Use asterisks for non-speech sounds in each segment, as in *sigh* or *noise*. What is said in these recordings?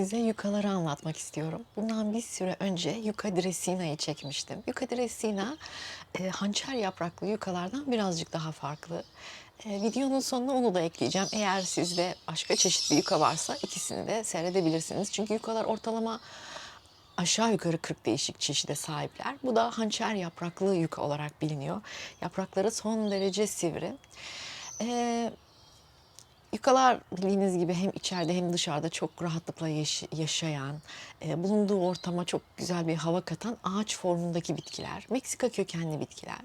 Size yukaları anlatmak istiyorum. Bundan bir süre önce yuka dresina'yı çekmiştim. Yuka dresina e, hançer yapraklı yukalardan birazcık daha farklı. E, videonun sonuna onu da ekleyeceğim. Eğer sizde başka çeşit bir yuka varsa ikisini de seyredebilirsiniz. Çünkü yukalar ortalama aşağı yukarı 40 değişik çeşide sahipler. Bu da hançer yapraklı yuka olarak biliniyor. Yaprakları son derece sivri. Ee, Yukalar bildiğiniz gibi hem içeride hem dışarıda çok rahatlıkla yaş- yaşayan, e, bulunduğu ortama çok güzel bir hava katan ağaç formundaki bitkiler. Meksika kökenli bitkiler.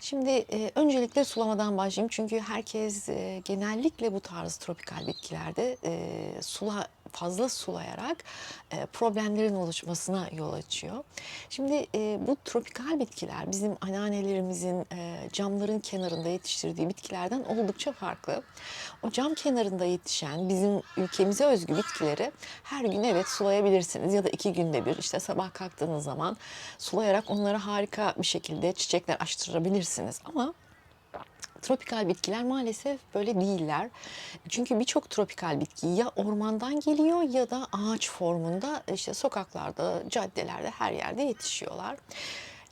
Şimdi e, öncelikle sulamadan başlayayım çünkü herkes e, genellikle bu tarz tropikal bitkilerde e, sula fazla sulayarak e, problemlerin oluşmasına yol açıyor. Şimdi e, bu tropikal bitkiler bizim anneannelerimizin e, camların kenarında yetiştirdiği bitkilerden oldukça farklı. O cam kenarında yetişen bizim ülkemize özgü bitkileri her gün evet sulayabilirsiniz ya da iki günde bir işte sabah kalktığınız zaman sulayarak onlara harika bir şekilde çiçekler açtırabilirsiniz ama Tropikal bitkiler maalesef böyle değiller. Çünkü birçok tropikal bitki ya ormandan geliyor ya da ağaç formunda işte sokaklarda, caddelerde her yerde yetişiyorlar.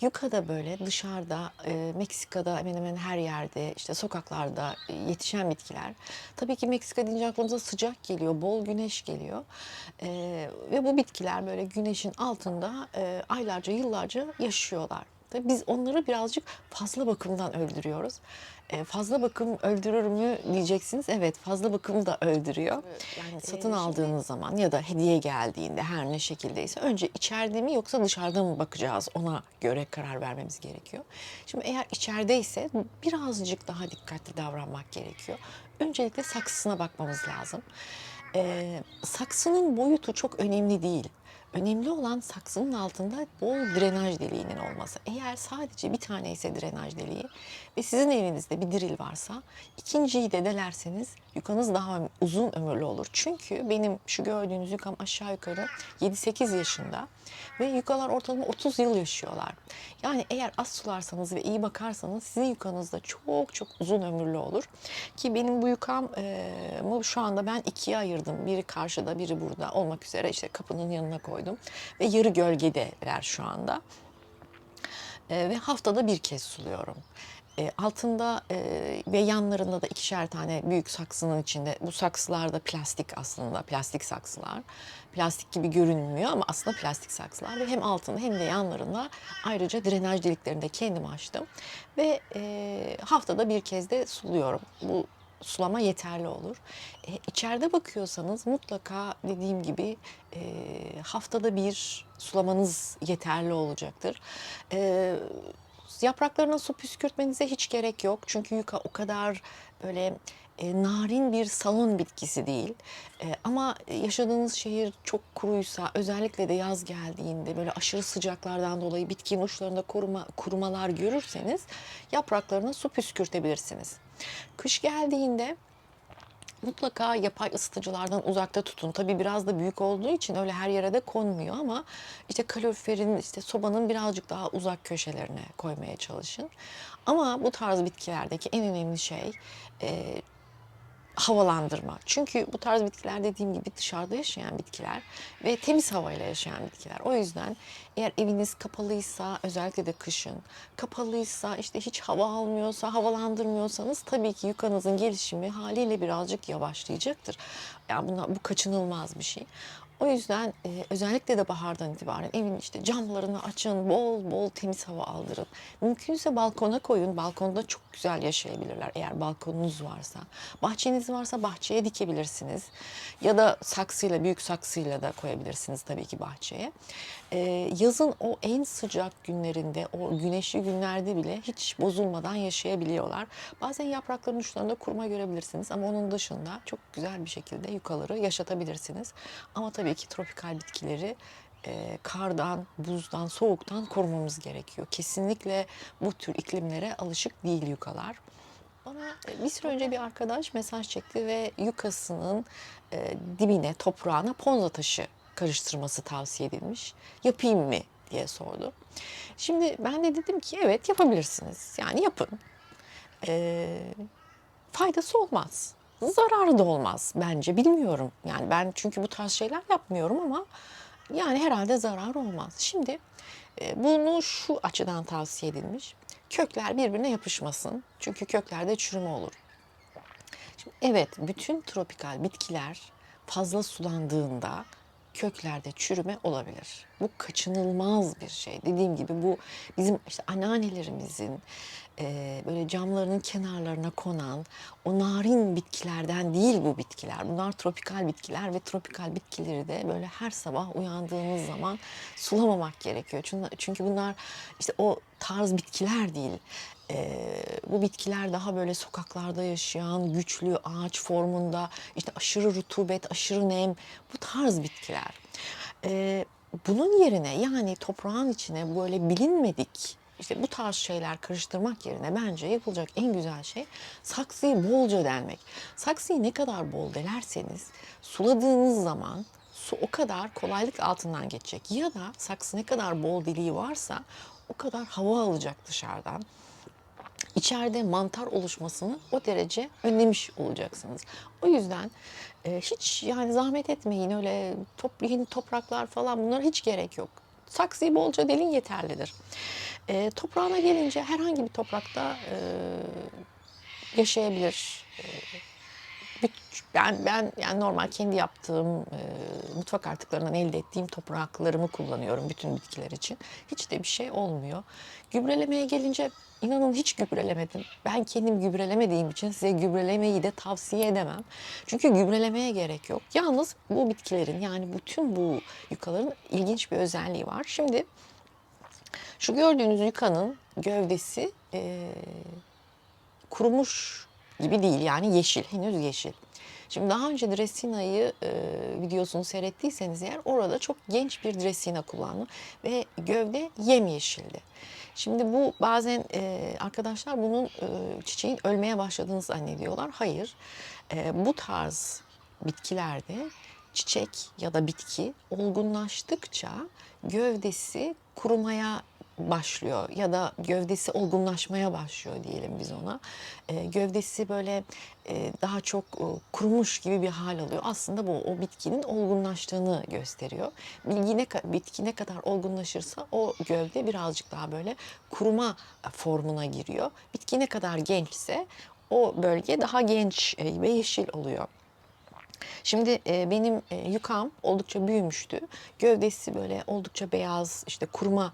Yuka'da böyle dışarıda, e, Meksika'da hemen hemen her yerde işte sokaklarda e, yetişen bitkiler. Tabii ki Meksika deyince aklımıza sıcak geliyor, bol güneş geliyor. E, ve bu bitkiler böyle güneşin altında e, aylarca, yıllarca yaşıyorlar. Tabii biz onları birazcık fazla bakımdan öldürüyoruz. E, fazla bakım öldürür mü diyeceksiniz. Evet fazla bakım da öldürüyor. Yani satın aldığınız zaman ya da hediye geldiğinde her ne şekildeyse önce içeride mi yoksa dışarıda mı bakacağız ona göre karar vermemiz gerekiyor. Şimdi eğer içerideyse birazcık daha dikkatli davranmak gerekiyor. Öncelikle saksısına bakmamız lazım. E, saksının boyutu çok önemli değil. Önemli olan saksının altında bol drenaj deliğinin olması. Eğer sadece bir tane ise drenaj deliği ve sizin evinizde bir diril varsa ikinciyi de delerseniz yukanız daha uzun ömürlü olur. Çünkü benim şu gördüğünüz yukam aşağı yukarı 7-8 yaşında ve yukalar ortalama 30 yıl yaşıyorlar. Yani eğer az sularsanız ve iyi bakarsanız sizin yukanız da çok çok uzun ömürlü olur. Ki benim bu yukam şu anda ben ikiye ayırdım. Biri karşıda biri burada olmak üzere işte kapının yanına koydum. Ve yarı gölgedeler şu anda. E, ve haftada bir kez suluyorum. E, altında e, ve yanlarında da ikişer tane büyük saksının içinde. Bu saksılar da plastik aslında, plastik saksılar. Plastik gibi görünmüyor ama aslında plastik saksılar. Ve hem altında hem de yanlarında ayrıca drenaj deliklerini de kendim açtım. Ve e, haftada bir kez de suluyorum. Bu sulama yeterli olur. E, içeride bakıyorsanız mutlaka dediğim gibi e, haftada bir sulamanız yeterli olacaktır. E, yapraklarına su püskürtmenize hiç gerek yok. Çünkü yuka o kadar böyle e, narin bir salon bitkisi değil. E, ama yaşadığınız şehir çok kuruysa, özellikle de yaz geldiğinde böyle aşırı sıcaklardan dolayı bitkinin uçlarında kuruma, kurumalar görürseniz yapraklarına su püskürtebilirsiniz. Kış geldiğinde mutlaka yapay ısıtıcılardan uzakta tutun. Tabii biraz da büyük olduğu için öyle her yere de konmuyor ama işte kaloriferin, işte sobanın birazcık daha uzak köşelerine koymaya çalışın. Ama bu tarz bitkilerdeki en önemli şey havalandırma. Çünkü bu tarz bitkiler dediğim gibi dışarıda yaşayan bitkiler ve temiz havayla yaşayan bitkiler. O yüzden eğer eviniz kapalıysa özellikle de kışın kapalıysa işte hiç hava almıyorsa havalandırmıyorsanız tabii ki yukanızın gelişimi haliyle birazcık yavaşlayacaktır. Yani buna, bu kaçınılmaz bir şey. O yüzden e, özellikle de bahardan itibaren evin işte camlarını açın, bol bol temiz hava aldırın. Mümkünse balkona koyun. Balkonda çok güzel yaşayabilirler eğer balkonunuz varsa. Bahçeniz varsa bahçeye dikebilirsiniz. Ya da saksıyla, büyük saksıyla da koyabilirsiniz tabii ki bahçeye. E, yazın o en sıcak günlerinde, o güneşli günlerde bile hiç bozulmadan yaşayabiliyorlar. Bazen yaprakların uçlarında kuruma görebilirsiniz ama onun dışında çok güzel bir şekilde yukaları yaşatabilirsiniz. Ama tabii ki tropikal bitkileri e, kardan, buzdan, soğuktan korumamız gerekiyor. Kesinlikle bu tür iklimlere alışık değil yukalar. Bana e, bir süre önce bir arkadaş mesaj çekti ve yukasının e, dibine, toprağına ponza taşı karıştırması tavsiye edilmiş. Yapayım mı diye sordu. Şimdi ben de dedim ki evet yapabilirsiniz. Yani yapın. E, faydası olmaz. Zararı da olmaz bence. Bilmiyorum. Yani ben çünkü bu tarz şeyler yapmıyorum ama yani herhalde zarar olmaz. Şimdi e, bunu şu açıdan tavsiye edilmiş. Kökler birbirine yapışmasın. Çünkü köklerde çürüme olur. Şimdi evet bütün tropikal bitkiler fazla sulandığında köklerde çürüme olabilir. Bu kaçınılmaz bir şey. Dediğim gibi bu bizim işte anneannelerimizin e, böyle camlarının kenarlarına konan o narin bitkilerden değil bu bitkiler. Bunlar tropikal bitkiler ve tropikal bitkileri de böyle her sabah uyandığımız zaman sulamamak gerekiyor. Çünkü, çünkü bunlar işte o tarz bitkiler değil. Ee, bu bitkiler daha böyle sokaklarda yaşayan güçlü ağaç formunda işte aşırı rutubet, aşırı nem bu tarz bitkiler. Ee, bunun yerine yani toprağın içine böyle bilinmedik işte bu tarz şeyler karıştırmak yerine bence yapılacak en güzel şey saksıyı bolca delmek. Saksıyı ne kadar bol delerseniz suladığınız zaman su o kadar kolaylık altından geçecek. Ya da saksı ne kadar bol deliği varsa o kadar hava alacak dışarıdan içeride mantar oluşmasını o derece önlemiş olacaksınız. O yüzden e, hiç yani zahmet etmeyin öyle top, yeni topraklar falan bunlar hiç gerek yok. Saksıyı bolca delin yeterlidir. E, toprağına gelince herhangi bir toprakta e, yaşayabilir. E, ben ben yani normal kendi yaptığım e, mutfak artıklarından elde ettiğim topraklarımı kullanıyorum bütün bitkiler için. Hiç de bir şey olmuyor. Gübrelemeye gelince inanın hiç gübrelemedim. Ben kendim gübrelemediğim için size gübrelemeyi de tavsiye edemem. Çünkü gübrelemeye gerek yok. Yalnız bu bitkilerin yani bütün bu yukaların ilginç bir özelliği var. Şimdi şu gördüğünüz yukanın gövdesi e, kurumuş gibi değil yani yeşil henüz yeşil. Şimdi daha önce Dresina'yı e, videosunu seyrettiyseniz eğer orada çok genç bir Dresina kullandım ve gövde yemyeşildi. Şimdi bu bazen e, arkadaşlar bunun e, çiçeğin ölmeye başladığını zannediyorlar. Hayır e, bu tarz bitkilerde çiçek ya da bitki olgunlaştıkça gövdesi kurumaya başlıyor ya da gövdesi olgunlaşmaya başlıyor diyelim biz ona. E, gövdesi böyle e, daha çok e, kurumuş gibi bir hal alıyor. Aslında bu o bitkinin olgunlaştığını gösteriyor. Bilgi ne, bitki ne kadar olgunlaşırsa o gövde birazcık daha böyle kuruma formuna giriyor. Bitki ne kadar gençse o bölge daha genç e, ve yeşil oluyor. Şimdi e, benim e, yukam oldukça büyümüştü. Gövdesi böyle oldukça beyaz işte kuruma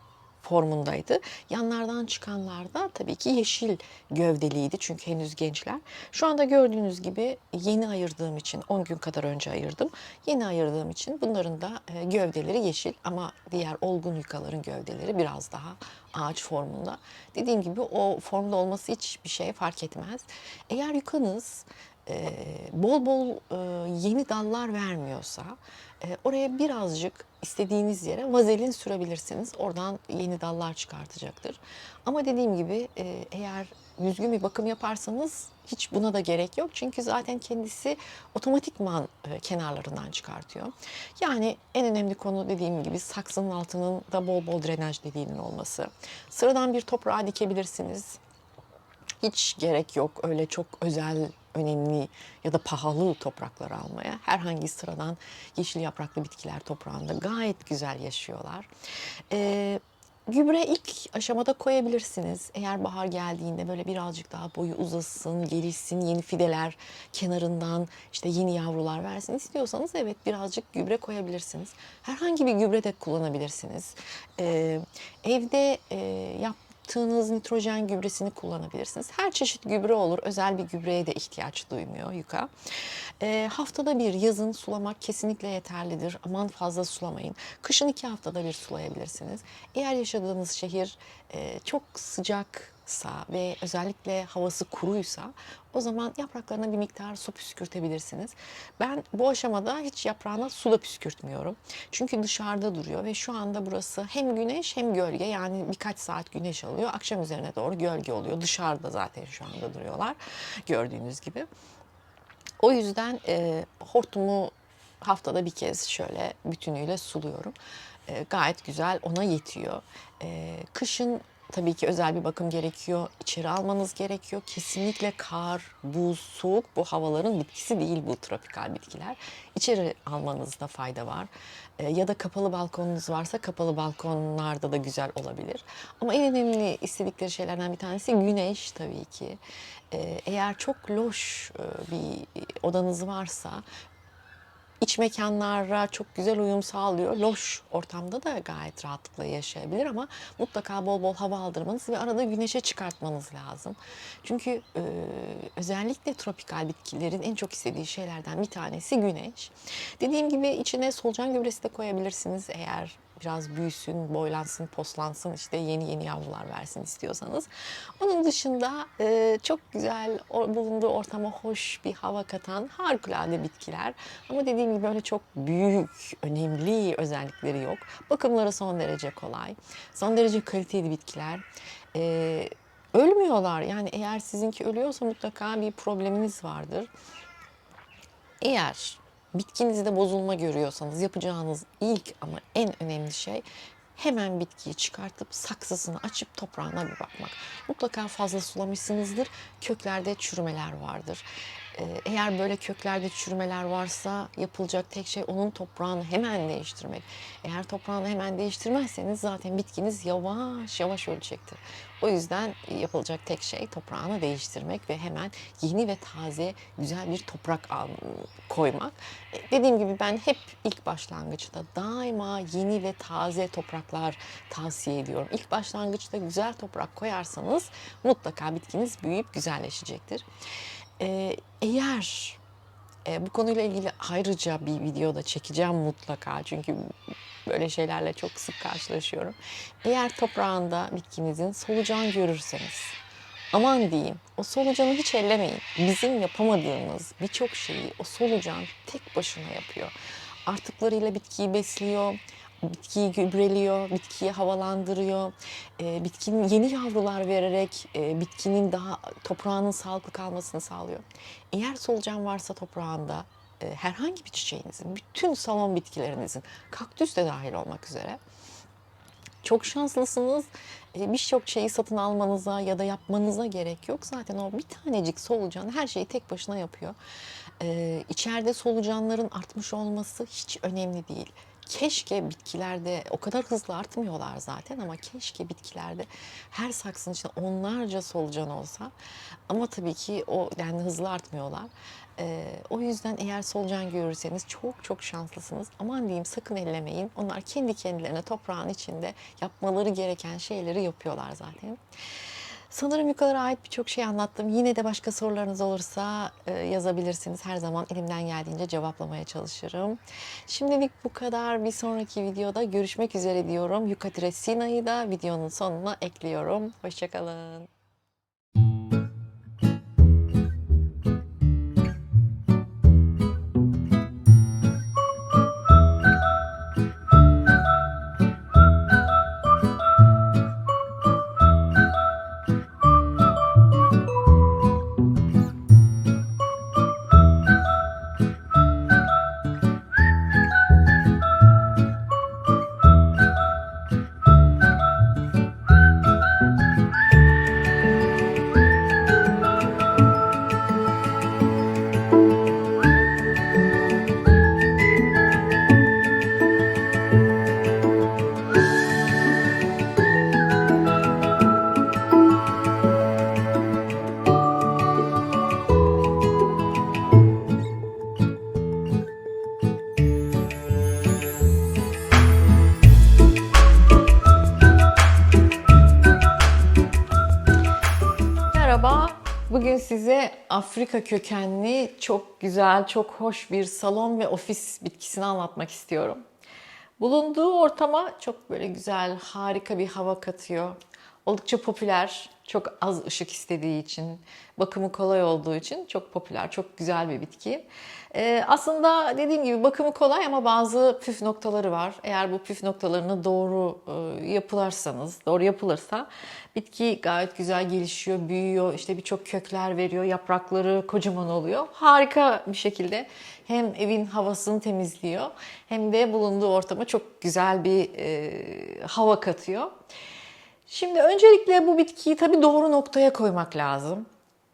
formundaydı. Yanlardan çıkanlar da tabii ki yeşil gövdeliydi çünkü henüz gençler. Şu anda gördüğünüz gibi yeni ayırdığım için 10 gün kadar önce ayırdım. Yeni ayırdığım için bunların da e, gövdeleri yeşil ama diğer olgun yukaların gövdeleri biraz daha ağaç formunda. Dediğim gibi o formda olması hiçbir şey fark etmez. Eğer yukanız e, bol bol e, yeni dallar vermiyorsa e, oraya birazcık istediğiniz yere vazelin sürebilirsiniz. Oradan yeni dallar çıkartacaktır. Ama dediğim gibi e, eğer düzgün bir bakım yaparsanız hiç buna da gerek yok. Çünkü zaten kendisi otomatikman e, kenarlarından çıkartıyor. Yani en önemli konu dediğim gibi saksının altının da bol bol drenaj deliğinin olması. Sıradan bir toprağa dikebilirsiniz. Hiç gerek yok öyle çok özel önemli ya da pahalı topraklar almaya. Herhangi sıradan yeşil yapraklı bitkiler toprağında gayet güzel yaşıyorlar. Ee, Gübre ilk aşamada koyabilirsiniz. Eğer bahar geldiğinde böyle birazcık daha boyu uzasın, gelişsin, yeni fideler kenarından işte yeni yavrular versin istiyorsanız evet birazcık gübre koyabilirsiniz. Herhangi bir gübre de kullanabilirsiniz. Ee, evde e, yap attığınız nitrojen gübresini kullanabilirsiniz. Her çeşit gübre olur. Özel bir gübreye de ihtiyaç duymuyor yuka. E, haftada bir yazın sulamak kesinlikle yeterlidir. Aman fazla sulamayın. Kışın iki haftada bir sulayabilirsiniz. Eğer yaşadığınız şehir e, çok sıcak ve özellikle havası kuruysa o zaman yapraklarına bir miktar su püskürtebilirsiniz. Ben bu aşamada hiç yaprağına su da püskürtmüyorum. Çünkü dışarıda duruyor ve şu anda burası hem güneş hem gölge yani birkaç saat güneş alıyor. Akşam üzerine doğru gölge oluyor. Dışarıda zaten şu anda duruyorlar gördüğünüz gibi. O yüzden e, hortumu haftada bir kez şöyle bütünüyle suluyorum. E, gayet güzel ona yetiyor. E, kışın tabii ki özel bir bakım gerekiyor. İçeri almanız gerekiyor. Kesinlikle kar, buz, soğuk bu havaların bitkisi değil bu tropikal bitkiler. İçeri almanızda fayda var. Ee, ya da kapalı balkonunuz varsa kapalı balkonlarda da güzel olabilir. Ama en önemli istedikleri şeylerden bir tanesi güneş tabii ki. Ee, eğer çok loş e, bir odanız varsa iç mekanlara çok güzel uyum sağlıyor. Loş ortamda da gayet rahatlıkla yaşayabilir ama mutlaka bol bol hava aldırmanız ve arada güneşe çıkartmanız lazım. Çünkü e, özellikle tropikal bitkilerin en çok istediği şeylerden bir tanesi güneş. Dediğim gibi içine solucan gübresi de koyabilirsiniz eğer biraz büyüsün, boylansın, poslansın, işte yeni yeni yavrular versin istiyorsanız. Onun dışında e, çok güzel bulunduğu ortama hoş bir hava katan harikulade bitkiler. Ama dediğim gibi öyle çok büyük, önemli özellikleri yok. Bakımları son derece kolay. Son derece kaliteli bitkiler. E, ölmüyorlar. Yani eğer sizinki ölüyorsa mutlaka bir probleminiz vardır. Eğer bitkinizde bozulma görüyorsanız yapacağınız ilk ama en önemli şey hemen bitkiyi çıkartıp saksısını açıp toprağına bir bakmak. Mutlaka fazla sulamışsınızdır. Köklerde çürümeler vardır. Ee, Eğer böyle köklerde çürümeler varsa yapılacak tek şey onun toprağını hemen değiştirmek. Eğer toprağını hemen değiştirmezseniz zaten bitkiniz yavaş yavaş ölecektir. O yüzden yapılacak tek şey toprağını değiştirmek ve hemen yeni ve taze güzel bir toprak koymak. E, Dediğim gibi ben hep ilk başlangıçta daima yeni ve taze topraklar tavsiye ediyorum. İlk başlangıçta güzel toprak koyarsanız mutlaka bitkiniz büyüyüp güzelleşecektir. Ee, eğer e, bu konuyla ilgili ayrıca bir video da çekeceğim mutlaka çünkü böyle şeylerle çok sık karşılaşıyorum. Eğer toprağında bitkinizin solucan görürseniz aman diyeyim o solucanı hiç ellemeyin. Bizim yapamadığımız birçok şeyi o solucan tek başına yapıyor. Artıklarıyla bitkiyi besliyor, bitkiyi gübreliyor, bitkiyi havalandırıyor, e, bitkinin yeni yavrular vererek e, bitkinin daha toprağının sağlıklı kalmasını sağlıyor. Eğer solucan varsa toprağında e, herhangi bir çiçeğinizin, bütün salon bitkilerinizin, kaktüs de dahil olmak üzere çok şanslısınız. E, Birçok şeyi satın almanıza ya da yapmanıza gerek yok. Zaten o bir tanecik solucan her şeyi tek başına yapıyor. Ee, içeride solucanların artmış olması hiç önemli değil. Keşke bitkilerde o kadar hızlı artmıyorlar zaten ama keşke bitkilerde her saksının içinde onlarca solucan olsa. Ama tabii ki o denli hızlı artmıyorlar. Ee, o yüzden eğer solucan görürseniz çok çok şanslısınız. Aman diyeyim sakın ellemeyin. Onlar kendi kendilerine toprağın içinde yapmaları gereken şeyleri yapıyorlar zaten. Sanırım yukarılara ait birçok şey anlattım. Yine de başka sorularınız olursa e, yazabilirsiniz. Her zaman elimden geldiğince cevaplamaya çalışırım. Şimdilik bu kadar. Bir sonraki videoda görüşmek üzere diyorum. Yukatire Sina'yı da videonun sonuna ekliyorum. Hoşçakalın. Merhaba. Bugün size Afrika kökenli çok güzel, çok hoş bir salon ve ofis bitkisini anlatmak istiyorum. Bulunduğu ortama çok böyle güzel, harika bir hava katıyor. Oldukça popüler, çok az ışık istediği için, bakımı kolay olduğu için çok popüler, çok güzel bir bitki. Ee, aslında dediğim gibi bakımı kolay ama bazı püf noktaları var. Eğer bu püf noktalarını doğru e, yapılarsanız, doğru yapılırsa bitki gayet güzel gelişiyor, büyüyor, işte birçok kökler veriyor, yaprakları kocaman oluyor. Harika bir şekilde hem evin havasını temizliyor hem de bulunduğu ortama çok güzel bir e, hava katıyor. Şimdi öncelikle bu bitkiyi tabii doğru noktaya koymak lazım.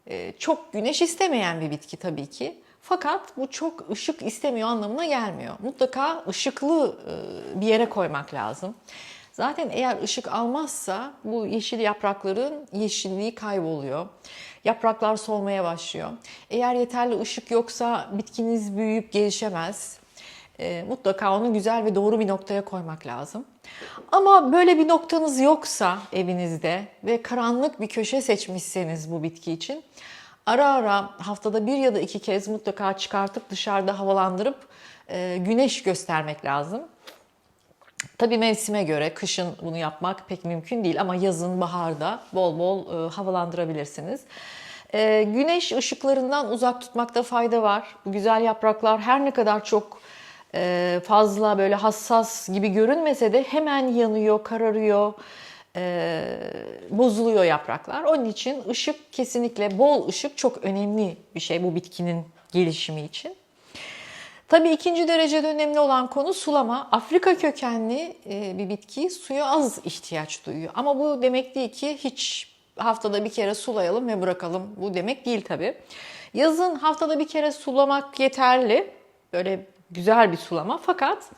Ee, çok güneş istemeyen bir bitki tabii ki. Fakat bu çok ışık istemiyor anlamına gelmiyor. Mutlaka ışıklı e, bir yere koymak lazım. Zaten eğer ışık almazsa bu yeşil yaprakların yeşilliği kayboluyor. Yapraklar solmaya başlıyor. Eğer yeterli ışık yoksa bitkiniz büyüyüp gelişemez. E, mutlaka onu güzel ve doğru bir noktaya koymak lazım. Ama böyle bir noktanız yoksa evinizde ve karanlık bir köşe seçmişseniz bu bitki için ara ara haftada bir ya da iki kez mutlaka çıkartıp dışarıda havalandırıp e, güneş göstermek lazım. Tabii mevsime göre kışın bunu yapmak pek mümkün değil ama yazın, baharda bol bol e, havalandırabilirsiniz. E, güneş ışıklarından uzak tutmakta fayda var. Bu güzel yapraklar her ne kadar çok fazla böyle hassas gibi görünmese de hemen yanıyor, kararıyor, e, bozuluyor yapraklar. Onun için ışık kesinlikle bol ışık çok önemli bir şey bu bitkinin gelişimi için. Tabii ikinci derecede önemli olan konu sulama. Afrika kökenli e, bir bitki suya az ihtiyaç duyuyor. Ama bu demek değil ki hiç haftada bir kere sulayalım ve bırakalım. Bu demek değil tabii. Yazın haftada bir kere sulamak yeterli. Böyle güzel bir sulama. Fakat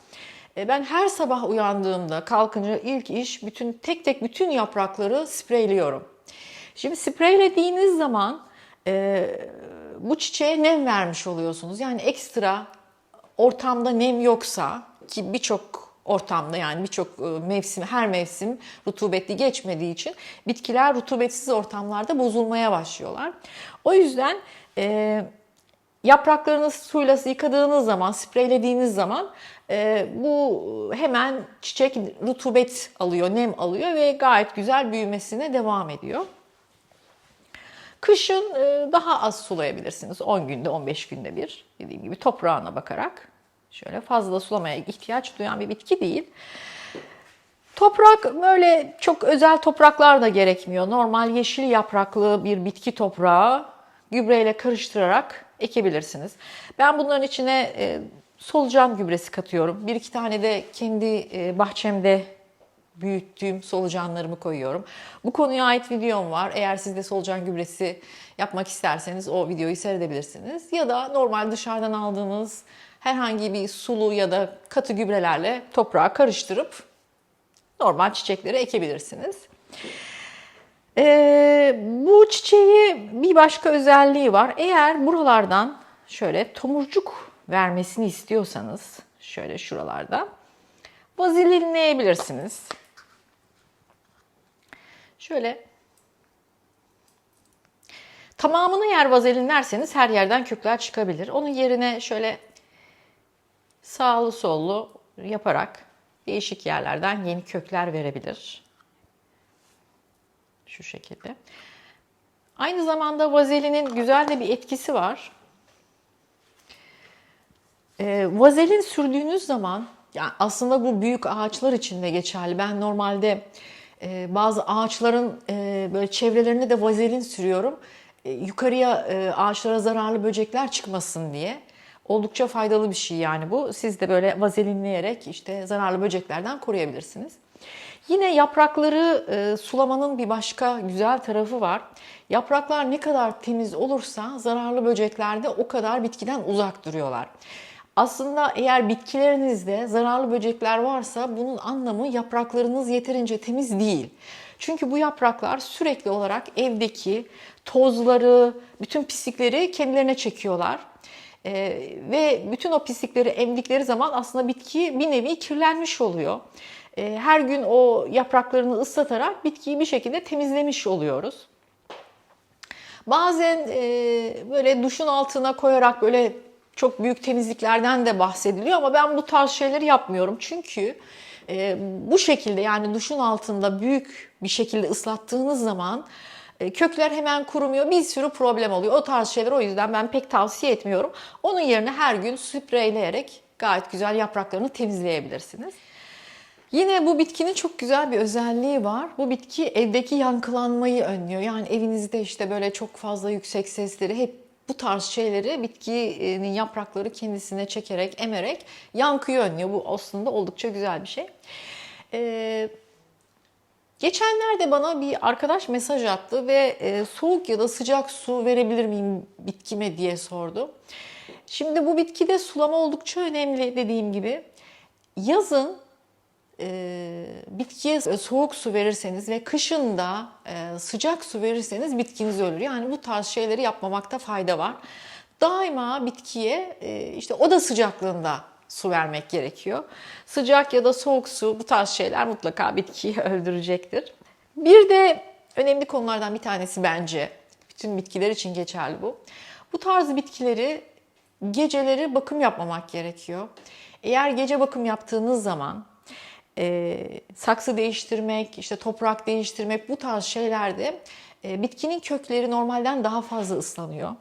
e, ben her sabah uyandığımda kalkınca ilk iş bütün tek tek bütün yaprakları spreyliyorum. Şimdi spreylediğiniz zaman e, bu çiçeğe nem vermiş oluyorsunuz. Yani ekstra ortamda nem yoksa ki birçok ortamda yani birçok e, mevsim her mevsim rutubetli geçmediği için bitkiler rutubetsiz ortamlarda bozulmaya başlıyorlar. O yüzden e, yapraklarını suyla yıkadığınız zaman, spreylediğiniz zaman e, bu hemen çiçek rutubet alıyor, nem alıyor ve gayet güzel büyümesine devam ediyor. Kışın e, daha az sulayabilirsiniz. 10 günde, 15 günde bir. Dediğim gibi toprağına bakarak. Şöyle fazla sulamaya ihtiyaç duyan bir bitki değil. Toprak böyle çok özel topraklar da gerekmiyor. Normal yeşil yapraklı bir bitki toprağı gübreyle karıştırarak ekebilirsiniz. Ben bunların içine e, solucan gübresi katıyorum. Bir iki tane de kendi e, bahçemde büyüttüğüm solucanlarımı koyuyorum. Bu konuya ait videom var. Eğer siz de solucan gübresi yapmak isterseniz o videoyu seyredebilirsiniz. Ya da normal dışarıdan aldığınız herhangi bir sulu ya da katı gübrelerle toprağa karıştırıp normal çiçekleri ekebilirsiniz. Ee, bu çiçeği bir başka özelliği var. Eğer buralardan şöyle tomurcuk vermesini istiyorsanız şöyle şuralarda vazilinleyebilirsiniz. Şöyle tamamını yer vazelinlerseniz her yerden kökler çıkabilir. Onun yerine şöyle sağlı sollu yaparak değişik yerlerden yeni kökler verebilir. Şu şekilde. Aynı zamanda vazelinin güzel de bir etkisi var. E, vazelin sürdüğünüz zaman, yani aslında bu büyük ağaçlar için de geçerli. Ben normalde e, bazı ağaçların e, böyle çevrelerine de vazelin sürüyorum. E, yukarıya e, ağaçlara zararlı böcekler çıkmasın diye. Oldukça faydalı bir şey yani bu. Siz de böyle vazelinleyerek işte zararlı böceklerden koruyabilirsiniz. Yine yaprakları e, sulamanın bir başka güzel tarafı var. Yapraklar ne kadar temiz olursa zararlı böcekler de o kadar bitkiden uzak duruyorlar. Aslında eğer bitkilerinizde zararlı böcekler varsa bunun anlamı yapraklarınız yeterince temiz değil. Çünkü bu yapraklar sürekli olarak evdeki tozları, bütün pislikleri kendilerine çekiyorlar. Ee, ve bütün o pislikleri emdikleri zaman aslında bitki bir nevi kirlenmiş oluyor. Ee, her gün o yapraklarını ıslatarak bitkiyi bir şekilde temizlemiş oluyoruz. Bazen e, böyle duşun altına koyarak böyle çok büyük temizliklerden de bahsediliyor ama ben bu tarz şeyleri yapmıyorum. Çünkü e, bu şekilde yani duşun altında büyük bir şekilde ıslattığınız zaman e, kökler hemen kurumuyor. Bir sürü problem oluyor. O tarz şeyler o yüzden ben pek tavsiye etmiyorum. Onun yerine her gün spreyleyerek gayet güzel yapraklarını temizleyebilirsiniz. Yine bu bitkinin çok güzel bir özelliği var. Bu bitki evdeki yankılanmayı önlüyor. Yani evinizde işte böyle çok fazla yüksek sesleri hep bu tarz şeyleri bitkinin yaprakları kendisine çekerek, emerek yankıyı önlüyor. Bu aslında oldukça güzel bir şey. Ee, Geçenlerde bana bir arkadaş mesaj attı ve e, soğuk ya da sıcak su verebilir miyim bitkime diye sordu. Şimdi bu bitkide sulama oldukça önemli dediğim gibi. Yazın bitkiye soğuk su verirseniz ve kışın da e, sıcak su verirseniz bitkiniz ölür. Yani bu tarz şeyleri yapmamakta fayda var. Daima bitkiye e, işte oda sıcaklığında su vermek gerekiyor. Sıcak ya da soğuk su bu tarz şeyler mutlaka bitkiyi *laughs* öldürecektir. Bir de önemli konulardan bir tanesi bence, bütün bitkiler için geçerli bu. Bu tarz bitkileri geceleri bakım yapmamak gerekiyor. Eğer gece bakım yaptığınız zaman e, saksı değiştirmek, işte toprak değiştirmek bu tarz şeylerde e, bitkinin kökleri normalden daha fazla ıslanıyor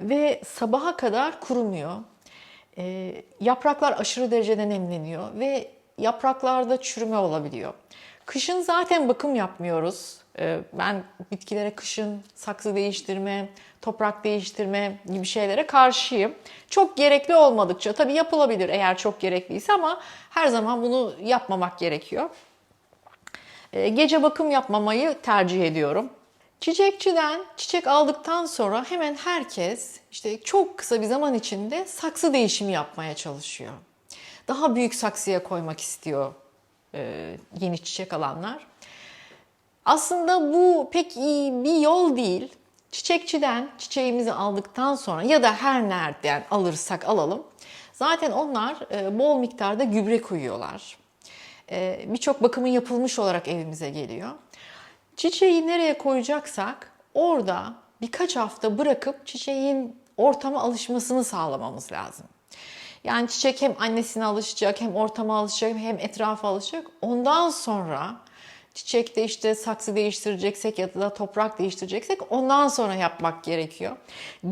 ve sabaha kadar kurumuyor. E, yapraklar aşırı derecede nemleniyor ve yapraklarda çürüme olabiliyor. Kışın zaten bakım yapmıyoruz. E, ben bitkilere kışın saksı değiştirme, toprak değiştirme gibi şeylere karşıyım. Çok gerekli olmadıkça tabii yapılabilir eğer çok gerekliyse ama her zaman bunu yapmamak gerekiyor. E, gece bakım yapmamayı tercih ediyorum. Çiçekçiden çiçek aldıktan sonra hemen herkes işte çok kısa bir zaman içinde saksı değişimi yapmaya çalışıyor. Daha büyük saksıya koymak istiyor e, yeni çiçek alanlar. Aslında bu pek iyi bir yol değil. Çiçekçiden çiçeğimizi aldıktan sonra ya da her nereden alırsak alalım. Zaten onlar e, bol miktarda gübre koyuyorlar. E, Birçok bakımın yapılmış olarak evimize geliyor. Çiçeği nereye koyacaksak orada birkaç hafta bırakıp çiçeğin ortama alışmasını sağlamamız lazım. Yani çiçek hem annesine alışacak, hem ortama alışacak, hem etrafa alışacak. Ondan sonra çiçekte işte saksı değiştireceksek ya da toprak değiştireceksek ondan sonra yapmak gerekiyor.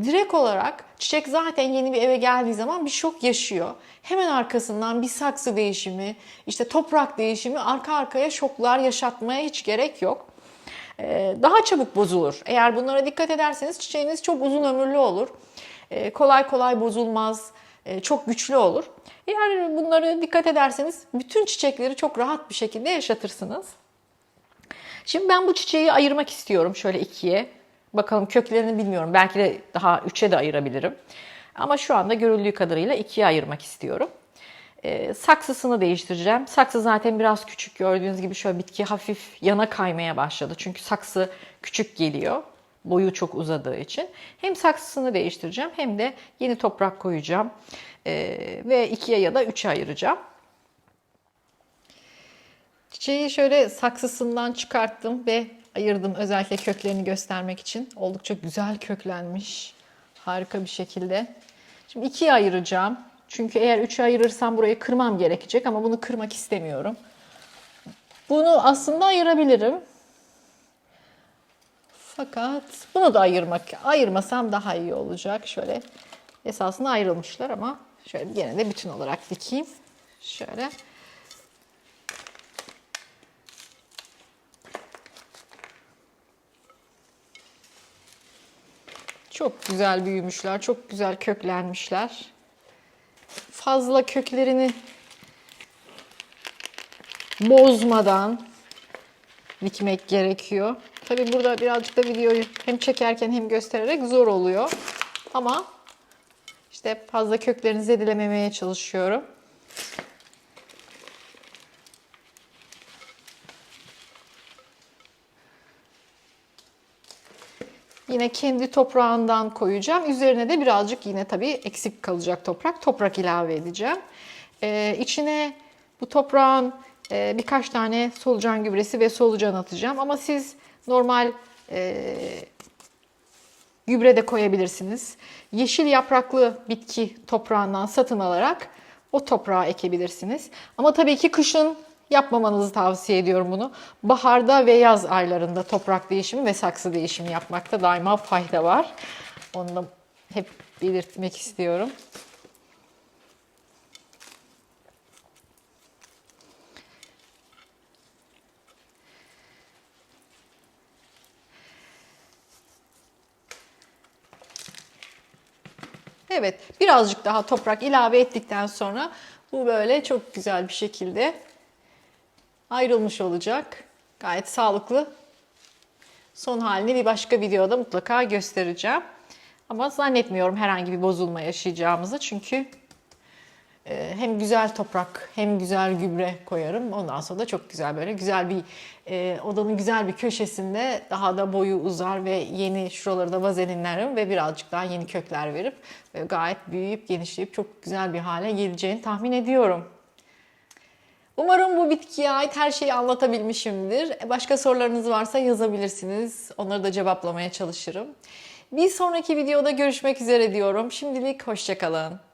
Direkt olarak çiçek zaten yeni bir eve geldiği zaman bir şok yaşıyor. Hemen arkasından bir saksı değişimi, işte toprak değişimi arka arkaya şoklar yaşatmaya hiç gerek yok Ee, daha çabuk bozulur. Eğer bunlara dikkat ederseniz çiçeğiniz çok uzun ömürlü olur. Ee, Kolay kolay bozulmaz, Ee, çok güçlü olur. Eğer bunlara dikkat ederseniz bütün çiçekleri çok rahat bir şekilde yaşatırsınız. Şimdi ben bu çiçeği ayırmak istiyorum şöyle ikiye. Bakalım köklerini bilmiyorum. Belki de daha üçe de ayırabilirim. Ama şu anda görüldüğü kadarıyla ikiye ayırmak istiyorum. Ee, saksısını değiştireceğim. Saksı zaten biraz küçük gördüğünüz gibi şöyle bitki hafif yana kaymaya başladı. Çünkü saksı küçük geliyor. Boyu çok uzadığı için. Hem saksısını değiştireceğim hem de yeni toprak koyacağım. Ee, ve ikiye ya da üçe ayıracağım. Çiçeği şöyle saksısından çıkarttım ve ayırdım özellikle köklerini göstermek için. Oldukça güzel köklenmiş. Harika bir şekilde. Şimdi ikiye ayıracağım. Çünkü eğer üçe ayırırsam burayı kırmam gerekecek ama bunu kırmak istemiyorum. Bunu aslında ayırabilirim. Fakat bunu da ayırmak, ayırmasam daha iyi olacak. Şöyle esasında ayrılmışlar ama şöyle gene de bütün olarak dikeyim. Şöyle. Çok güzel büyümüşler, çok güzel köklenmişler. Fazla köklerini bozmadan dikmek gerekiyor. Tabii burada birazcık da videoyu hem çekerken hem göstererek zor oluyor. Ama işte fazla köklerini zedelememeye çalışıyorum. Yine kendi toprağından koyacağım. Üzerine de birazcık yine tabii eksik kalacak toprak. Toprak ilave edeceğim. Ee, içine bu toprağın e, birkaç tane solucan gübresi ve solucan atacağım. Ama siz normal e, gübre de koyabilirsiniz. Yeşil yapraklı bitki toprağından satın alarak o toprağa ekebilirsiniz. Ama tabii ki kışın yapmamanızı tavsiye ediyorum bunu. Baharda ve yaz aylarında toprak değişimi ve saksı değişimi yapmakta daima fayda var. Onu da hep belirtmek istiyorum. Evet, birazcık daha toprak ilave ettikten sonra bu böyle çok güzel bir şekilde ayrılmış olacak. Gayet sağlıklı. Son halini bir başka videoda mutlaka göstereceğim. Ama zannetmiyorum herhangi bir bozulma yaşayacağımızı. Çünkü e, hem güzel toprak hem güzel gübre koyarım. Ondan sonra da çok güzel böyle güzel bir e, odanın güzel bir köşesinde daha da boyu uzar ve yeni şuraları da vazelinlerim ve birazcık daha yeni kökler verip e, gayet büyüyüp genişleyip çok güzel bir hale geleceğini tahmin ediyorum. Umarım bu bitkiye ait her şeyi anlatabilmişimdir. Başka sorularınız varsa yazabilirsiniz. Onları da cevaplamaya çalışırım. Bir sonraki videoda görüşmek üzere diyorum. Şimdilik hoşçakalın.